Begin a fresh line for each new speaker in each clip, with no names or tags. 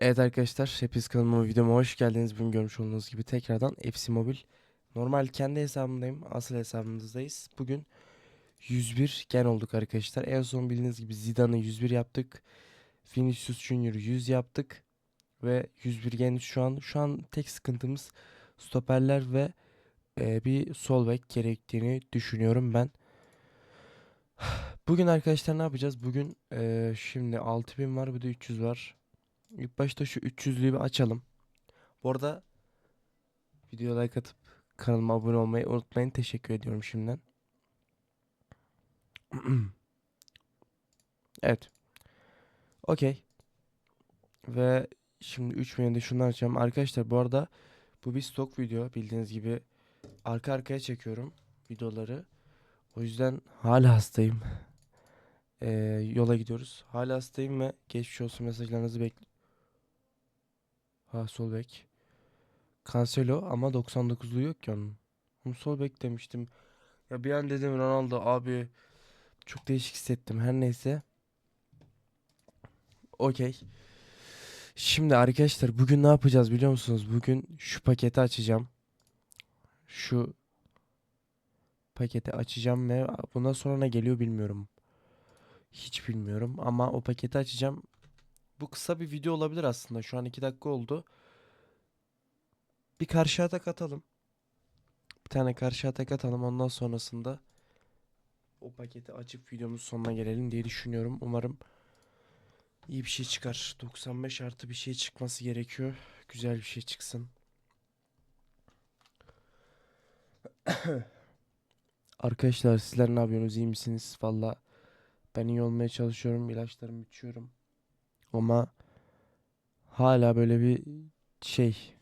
Evet arkadaşlar, hepiniz kanalıma videoma hoş geldiniz. Bugün görmüş olduğunuz gibi tekrardan FC Mobil. Normal kendi hesabımdayım, asıl hesabımızdayız. Bugün 101 gen olduk arkadaşlar. En son bildiğiniz gibi Zidane'ı 101 yaptık. Vinicius Junior'u 100 yaptık. Ve 101 gen şu an. Şu an tek sıkıntımız stoperler ve e, bir sol bek gerektiğini düşünüyorum ben. Bugün arkadaşlar ne yapacağız? Bugün e, şimdi 6000 var bir de 300 var. İlk başta şu 300'lüyü bir açalım. Bu arada videoya like atıp kanalıma abone olmayı unutmayın. Teşekkür ediyorum şimdiden. Evet. Okey. Ve şimdi 3 de şundan açacağım. Arkadaşlar bu arada bu bir stok video. Bildiğiniz gibi arka arkaya çekiyorum videoları. O yüzden hala hastayım. Ee, yola gidiyoruz. Hala hastayım ve geçmiş olsun mesajlarınızı bekliyorum. Ha sol bek. Cancelo ama 99'lu yok ki onun. Ama sol bek demiştim. Ya bir an dedim Ronaldo abi çok değişik hissettim. Her neyse. Okey. Şimdi arkadaşlar bugün ne yapacağız biliyor musunuz? Bugün şu paketi açacağım. Şu paketi açacağım ve bundan sonra ne geliyor bilmiyorum. Hiç bilmiyorum ama o paketi açacağım. Bu kısa bir video olabilir aslında. Şu an 2 dakika oldu. Bir karşı atak atalım. Bir tane karşı atak atalım. Ondan sonrasında o paketi açıp videomuzun sonuna gelelim diye düşünüyorum. Umarım iyi bir şey çıkar. 95 artı bir şey çıkması gerekiyor. Güzel bir şey çıksın. Arkadaşlar sizler ne yapıyorsunuz? İyi misiniz? Valla ben iyi olmaya çalışıyorum. İlaçlarımı içiyorum. Ama hala böyle bir şey.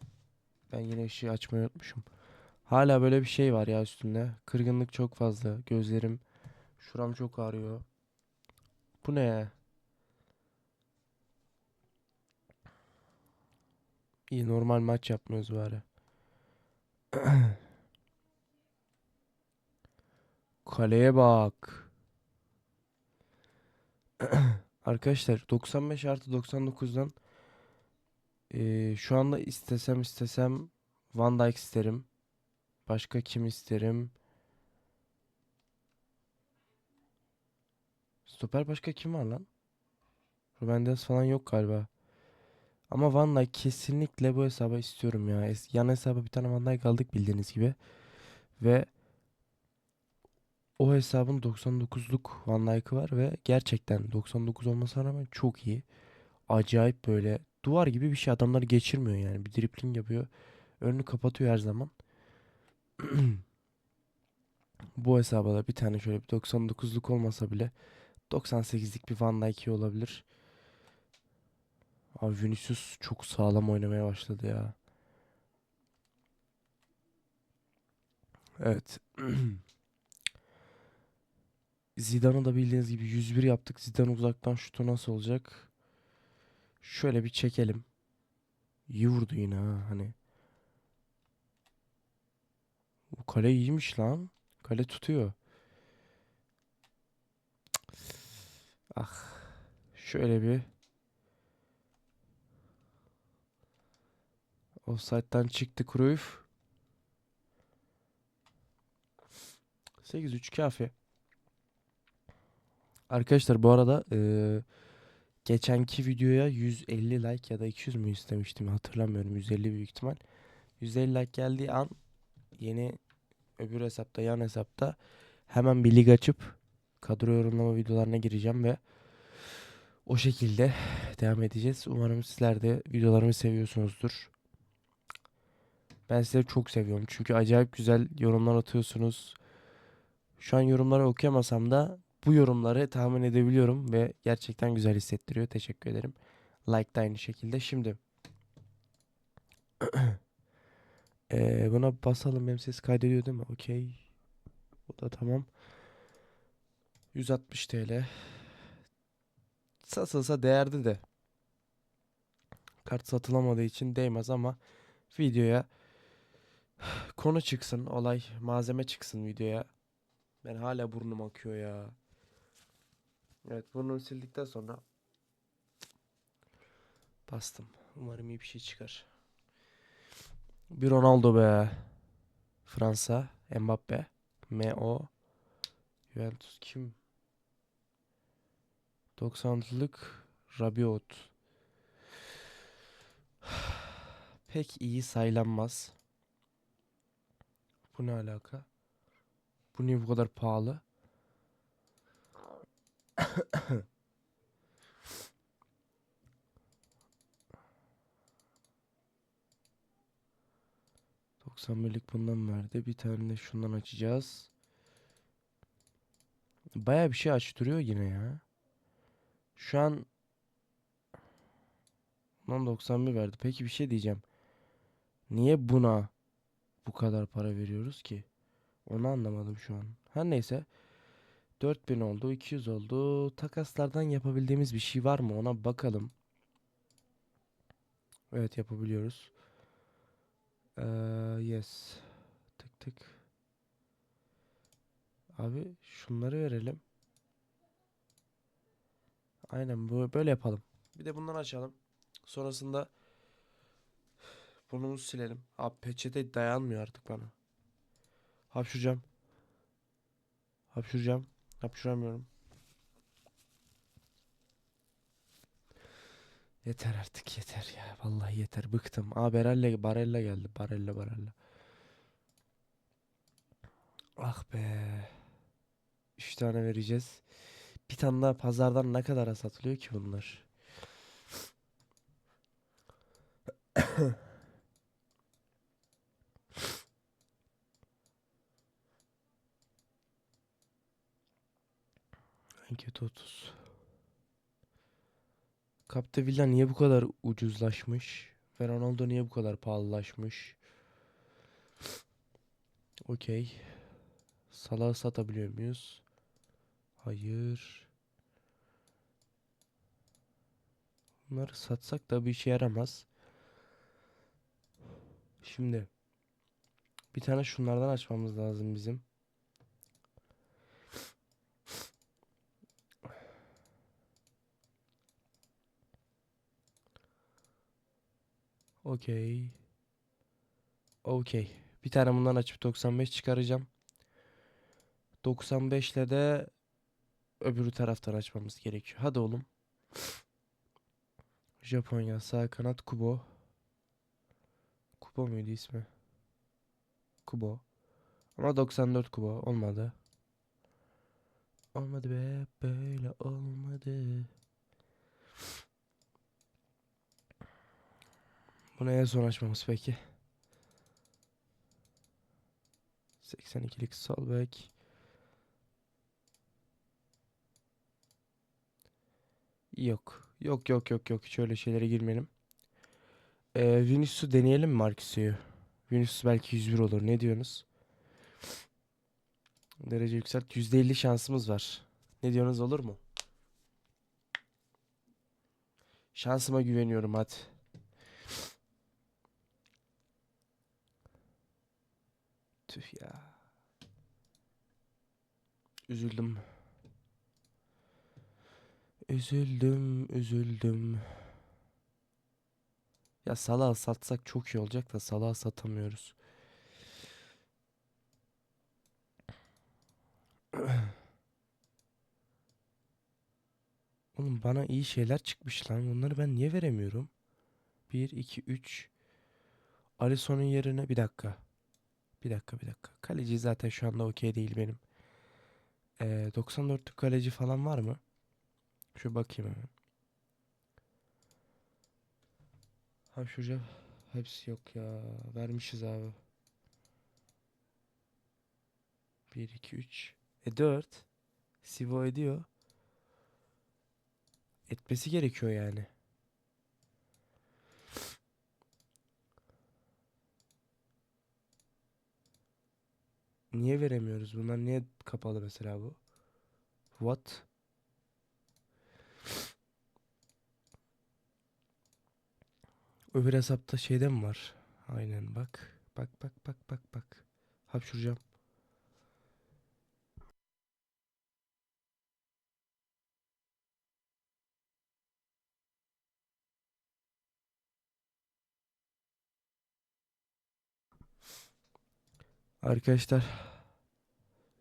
Ben yine ışığı açmayı unutmuşum. Hala böyle bir şey var ya üstünde. Kırgınlık çok fazla. Gözlerim, şuram çok ağrıyor. Bu ne ya? İyi normal maç yapmıyoruz bari. Kaleye bak. Arkadaşlar 95 artı 99'dan eee, şu anda istesem istesem Van Dijk isterim. Başka kim isterim? Stoper başka kim var lan? Ruben Dias falan yok galiba. Ama Van Dijk kesinlikle bu hesaba istiyorum ya. Es- Yan hesaba bir tane Van Dijk aldık bildiğiniz gibi. Ve o hesabın 99'luk Van Dijk'ı var ve gerçekten 99 olmasına rağmen çok iyi. Acayip böyle duvar gibi bir şey adamları geçirmiyor yani. Bir dribling yapıyor. Önünü kapatıyor her zaman. Bu hesaba da bir tane şöyle bir 99'luk olmasa bile 98'lik bir Van Dijk olabilir. Abi Vinicius çok sağlam oynamaya başladı ya. Evet. Zidane'ı da bildiğiniz gibi 101 yaptık. Zidane uzaktan şutu nasıl olacak? Şöyle bir çekelim. İyi vurdu yine ha hani. Bu kale iyiymiş lan. Kale tutuyor. Ah. Şöyle bir. Offside'den çıktı Cruyff. 8-3 kafi. Arkadaşlar bu arada eee, geçenki videoya 150 like ya da 200 mü istemiştim hatırlamıyorum 150 büyük ihtimal. 150 like geldiği an yeni öbür hesapta yan hesapta hemen bir lig açıp kadro yorumlama videolarına gireceğim ve o şekilde devam edeceğiz. Umarım sizler de videolarımı seviyorsunuzdur. Ben sizleri çok seviyorum çünkü acayip güzel yorumlar atıyorsunuz. Şu an yorumları okuyamasam da bu yorumları tahmin edebiliyorum ve gerçekten güzel hissettiriyor. Teşekkür ederim. Like da aynı şekilde. Şimdi eee, buna basalım. Benim ses kaydediyor değil mi? Okey. Bu da tamam. 160 TL. Satılsa değerdi de. Kart satılamadığı için değmez ama videoya konu çıksın, olay, malzeme çıksın videoya. Ben hala burnum akıyor ya. Evet burnumu sildikten sonra bastım. Umarım iyi bir şey çıkar. Bir Ronaldo be. Fransa. Mbappe. MO. Juventus kim? 96'lık Rabiot. Pek iyi saylanmaz. Bu ne alaka? Bu niye bu kadar pahalı? Doksan birlik bundan verdi. Bir tane de şundan açacağız. Baya bir şey açtırıyor yine ya. Şu an Bundan 91 verdi. Peki bir şey diyeceğim. Niye buna bu kadar para veriyoruz ki? Onu anlamadım şu an. Her neyse. 4000 oldu, 200 oldu. Takaslardan yapabildiğimiz bir şey var mı? Ona bakalım. Evet yapabiliyoruz. Ee, yes. Tık tık. Abi şunları verelim. Aynen bu böyle yapalım. Bir de bundan açalım. Sonrasında burnumuzu silelim. Abi peçete dayanmıyor artık bana. Hapşuracağım. Hapşuracağım. Hapşuramıyorum. Yeter artık yeter ya. Vallahi yeter. Bıktım. Aa Barella, Barella geldi. Barella Barella. Ah be. 3 tane vereceğiz. Bir tane daha pazardan ne kadara satılıyor ki bunlar? En kötü 30. Capdevilla niye bu kadar ucuzlaşmış? Ve Ronaldo niye bu kadar pahalılaşmış? Okey. Salah'ı satabiliyor muyuz? Hayır. Bunları satsak da bir işe yaramaz. Şimdi bir tane şunlardan açmamız lazım bizim. Okey. Okey. Bir tane bundan açıp 95 çıkaracağım. 95 ile de öbürü taraftan açmamız gerekiyor. Hadi oğlum. Japonya sağ kanat Kubo. Kubo muydu ismi? Kubo. Ama 94 Kubo olmadı. Olmadı be böyle olmadı. Bunu en son açmamız peki. 82'lik sol bek. Yok. Yok yok yok yok. Şöyle şeylere girmeyelim. Ee, Vinicius'u deneyelim mi Marquinhos'u? Vinicius belki 101 olur. Ne diyorsunuz? Derece yükselt. %50 şansımız var. Ne diyorsunuz olur mu? Şansıma güveniyorum hadi. Tüh ya. Üzüldüm. Üzüldüm, üzüldüm. Ya Salah'ı satsak çok iyi olacak da Salah'ı satamıyoruz. Oğlum bana iyi şeyler çıkmış lan. Bunları ben niye veremiyorum? 1, 2, 3. Alisson'un yerine bir dakika. Bir dakika bir dakika. Kaleci zaten şu anda okey değil benim. Ee, 94'lük kaleci falan var mı? Şu bakayım hemen. Hapşuracağım. Hepsi yok ya. Vermişiz abi. 1, 2, 3. E 4. Sivo ediyor. Etmesi gerekiyor yani. Niye veremiyoruz? Bunlar niye kapalı mesela bu? What? Öbür hesapta şeyde mi var? Aynen bak. Bak bak bak bak bak. Hapşuracağım. Arkadaşlar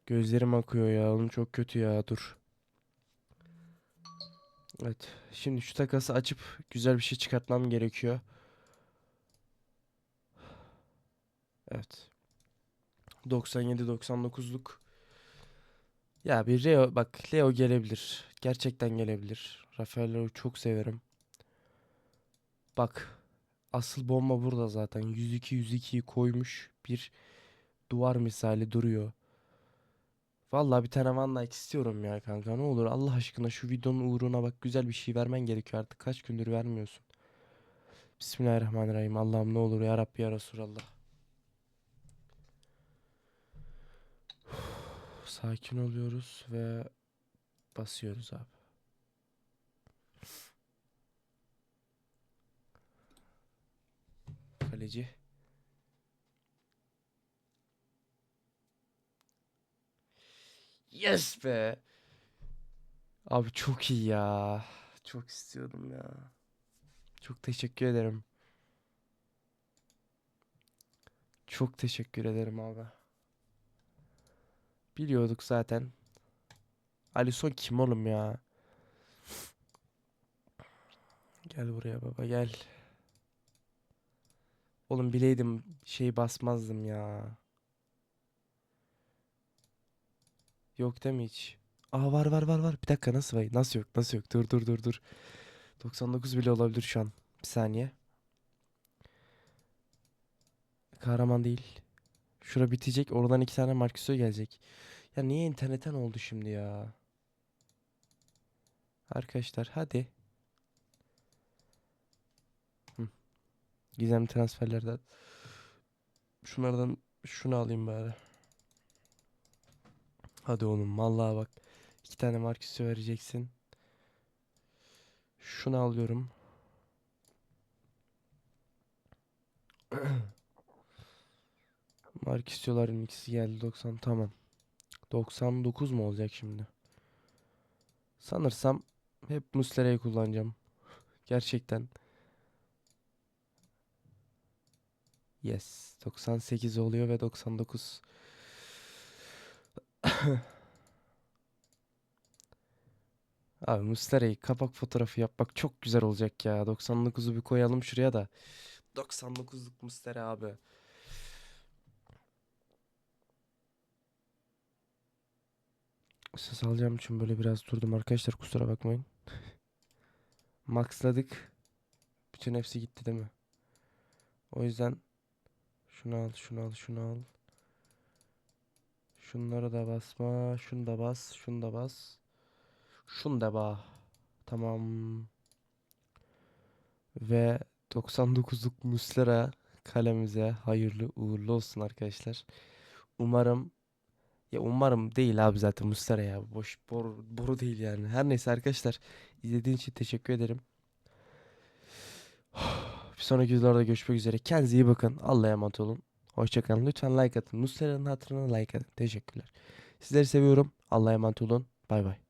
gözlerim akıyor ya. Oğlum çok kötü ya. Dur. Evet. Şimdi şu takası açıp güzel bir şey çıkartmam gerekiyor. Evet. 97-99'luk. Ya bir Leo bak Leo gelebilir. Gerçekten gelebilir. Rafael Leo'yu çok severim. Bak asıl bomba burada zaten. 102 102'yi koymuş. Bir duvar misali duruyor. Vallahi bir tane Van Dijk istiyorum ya kanka. Ne olur Allah aşkına şu videonun uğruna bak güzel bir şey vermen gerekiyor artık. Kaç gündür vermiyorsun. Bismillahirrahmanirrahim. Allah'ım ne olur ya Rabbi ya Resulallah. Sakin oluyoruz ve basıyoruz abi. Kaleci. Yes be. Abi çok iyi ya. Çok istiyordum ya. Çok teşekkür ederim. Çok teşekkür ederim abi. Biliyorduk zaten. Alisson kim oğlum ya? Gel buraya baba gel. Oğlum bileydim şey basmazdım ya. Yok değil mi hiç? Aa var var var var. Bir dakika nasıl var? Nasıl yok? Nasıl yok? Dur dur dur dur. 99 bile olabilir şu an. Bir saniye. Kahraman değil. Şura bitecek. Oradan iki tane Marcus'u gelecek. Ya niye internetten oldu şimdi ya? Arkadaşlar hadi. Hı. Gizemli transferlerden. Şunlardan şunu alayım bari. Hadi oğlum vallahi bak. iki tane Marcus'u vereceksin. Şunu alıyorum. Marcus'ların ikisi geldi 90 tamam. 99 mu olacak şimdi? Sanırsam hep Muslera'yı kullanacağım. Gerçekten. Yes. 98 oluyor ve 99. Abi Muslera'yı kapak fotoğrafı yapmak çok güzel olacak ya. 99'u bir koyalım şuraya da. 99'luk Muslera abi. Ses alacağım için böyle biraz durdum arkadaşlar kusura bakmayın. Maxladık. Bütün hepsi gitti değil mi? O yüzden şunu al, şunu al, şunu al. Şunları da basma, şunu da bas, şunu da bas. Şunu da bah. Tamam. Ve 99'luk Muslera kalemize hayırlı uğurlu olsun arkadaşlar. Umarım ya umarım değil abi zaten Muslera ya. Boş boru, boru değil yani. Her neyse arkadaşlar izlediğiniz için teşekkür ederim. Bir sonraki videolarda görüşmek üzere. Kendinize iyi bakın. Allah'a emanet olun. Hoşçakalın. Lütfen like atın. Muslera'nın hatırına like atın. Teşekkürler. Sizleri seviyorum. Allah'a emanet olun. Bay bay.